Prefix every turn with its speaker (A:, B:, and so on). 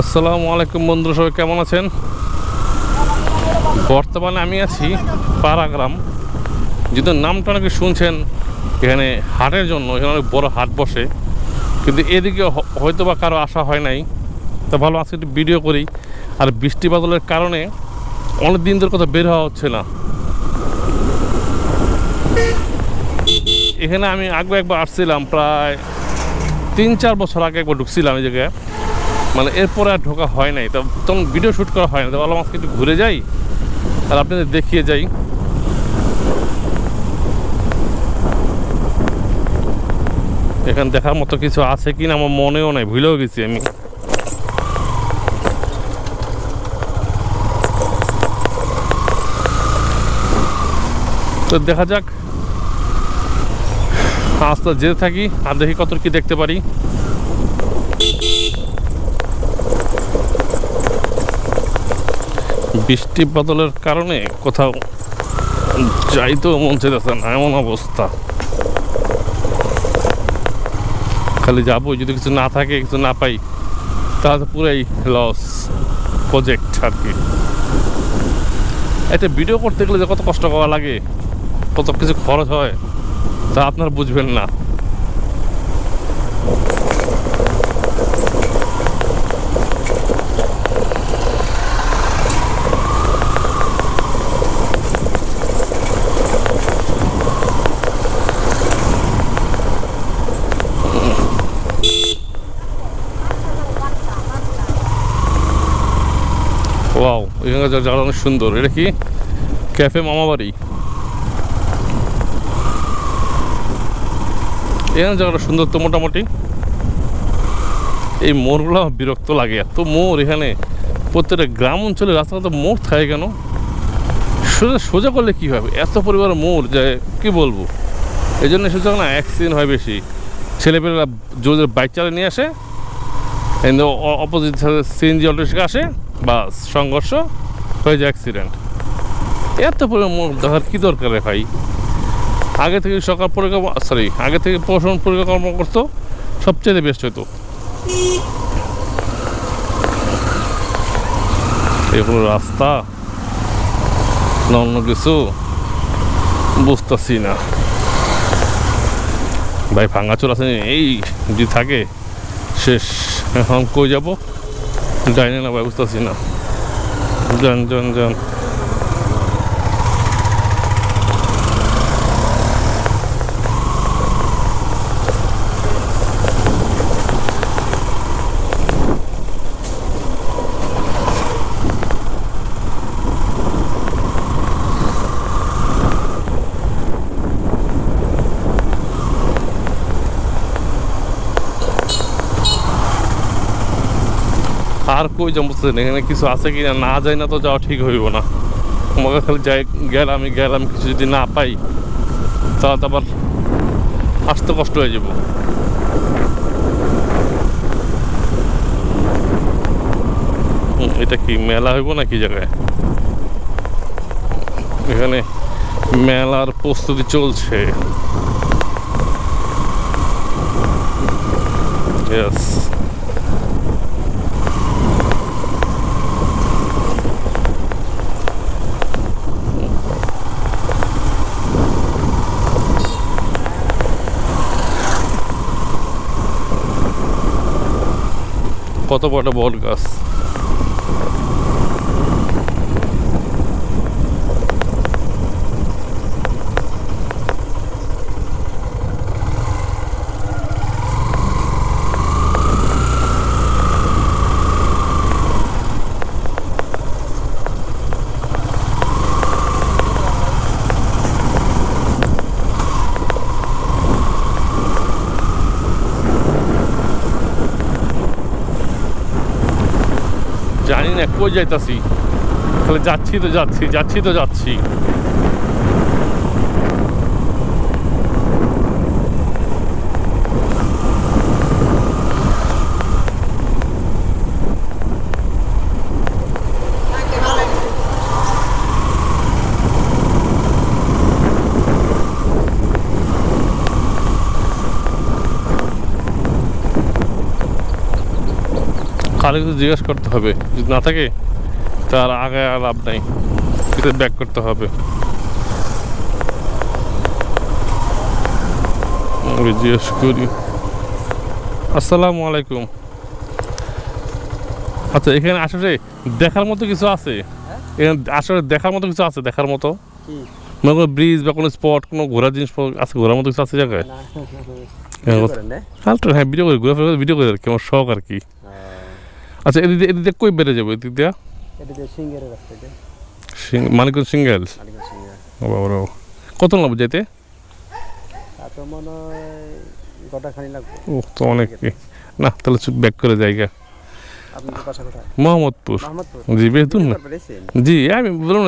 A: আসসালামু আলাইকুম বন্ধুরা সবাই কেমন আছেন? বর্তমানে আমি আছি পাড়াগ্রাম। যদি নামটা নাকি শুনছেন এখানে হাটের জন্য, এখানে অনেক বড় হাট বসে। কিন্তু এদিকে হয়তো বা কারও আসা হয় নাই। তা ভালো, আজকে একটু ভিডিও করি। আর বৃষ্টি বাদলের কারণে অনেক দিন ধরে কোথাও বের হওয়া হচ্ছে না। এখানে আমি আগে একবার আসছিলাম, প্রায় তিন চার বছর আগে একবার ঢুকছিলাম এই জায়গায়। মানে এরপরে আর ঢোকা হয় নাই। তো তখন ভিডিও শ্যুট করা হয় না। তো ভাবলাম আজকে একটু ঘুরে যাই আর আপনাদের দেখিয়ে যাই। এখানে দেখার মতো কিছু আছে কি না আমার মনেও নাই, ভুলেও গেছি আমি। তো দেখা যাক। আস্তে যেতে থাকি, আর দেখি কত কি দেখতে পারি। বৃষ্টি বাদলের কারণে কোথাও যাইতেও মন চাইতেছে না, এমন অবস্থা। খালি যাব, যদি কিছু না থাকে, কিছু না পাই, তাহলে পুরাই লস প্রজেক্ট আর কি। একটা ভিডিও করতে গেলে যে কত কষ্ট করা লাগে, কত কিছু খরচ হয়, তা আপনারা বুঝবেন না। ওয়াও এখানকার জায়গাটা অনেক সুন্দর। এটা কি ক্যাফে মামাবাড়ি এখানে জায়গাটা সুন্দর তো মোটামুটি। এই মোড়গুলো বিরক্ত লাগে, এত মোড় এখানে। প্রত্যেকটা গ্রাম অঞ্চলে রাস্তাঘাটে মোড় থাকে কেন? সোজা সোজা করলে কী হবে? এত পরিবার মোড় যায় কি বলব? এই জন্য সোজা না অ্যাক্সিডেন্ট হয় বেশি। ছেলেপেলেরা জোরে বাইক চালিয়ে নিয়ে আসে অপোজিট সিএনজি অটো আসে। বাস সংঘর্ষ হয়ে যায় অ্যাক্সিডেন্ট এত পরিমাণ দেখার কী দরকার ভাই? আগে থেকে সরকার পরিকল্পনা সরি আগে থেকে প্রশাসন পরিকল্পনা করতো, সবচেয়ে বেস্ট হতো এগুলো রাস্তা। অন্য কিছু বুঝতেছি না। ভাই ভাঙাচোর আছে এই যদি থাকে, শেষ। এখন কই যাব? জানি না বুঝতেছি না যান যান যান আর কই জমছে না এখানে কিছু আছে কি না? না যাই না তো যাওয়া ঠিক হইব না। আমাকে খালি যাই, গেলাম গেলাম, কিছু যদি না পাই, তাহলে তো আবার আসতে কষ্ট হয়ে যাব। এটা কি মেলা হইব না কি জায়গায়? এখানে মেলার প্রস্তুতি চলছে। Yes. কত বড় বট গাছ জানি না কই যাইতাছি। তাহলে যাচ্ছি তো যাচ্ছি যাচ্ছি তো যাচ্ছি। খালি কিছু জিজ্ঞেস করতে হবে। যদি না থাকে তার আগে আর লাভ নাই। কিন্তু ব্যাক করতে হবে। জিজ্ঞেস করি। আসসালামু আলাইকুম। আচ্ছা এখানে আসলে দেখার মতো কিছু আছে? এখানে আসলে দেখার মতো কিছু আছে দেখার মতো? মানে কোনো ব্রিজ বা কোনো স্পট কোনো ঘোরার জিনিস আছে ঘোরার মতো কিছু আছে জায়গায়? হ্যাঁ,
B: কি
A: ও-
B: করেন, হ্যাঁ?
A: হ্যাঁ ভিডিও করে ঘুরে ভিডিও করে আর কি আমার শখ আর কি। আচ্ছা এদিকে এদিকে কই বেড়ে যাব? এদিক দিয়া? মানিকগঞ্জ সিঙ্গেল? ও বাবা। কত লাগবে যেতে ও তো অনেক না তাহলে ব্যাক করে জায়গা। মোহাম্মদপুর। জি বেশ জি আমি বলুন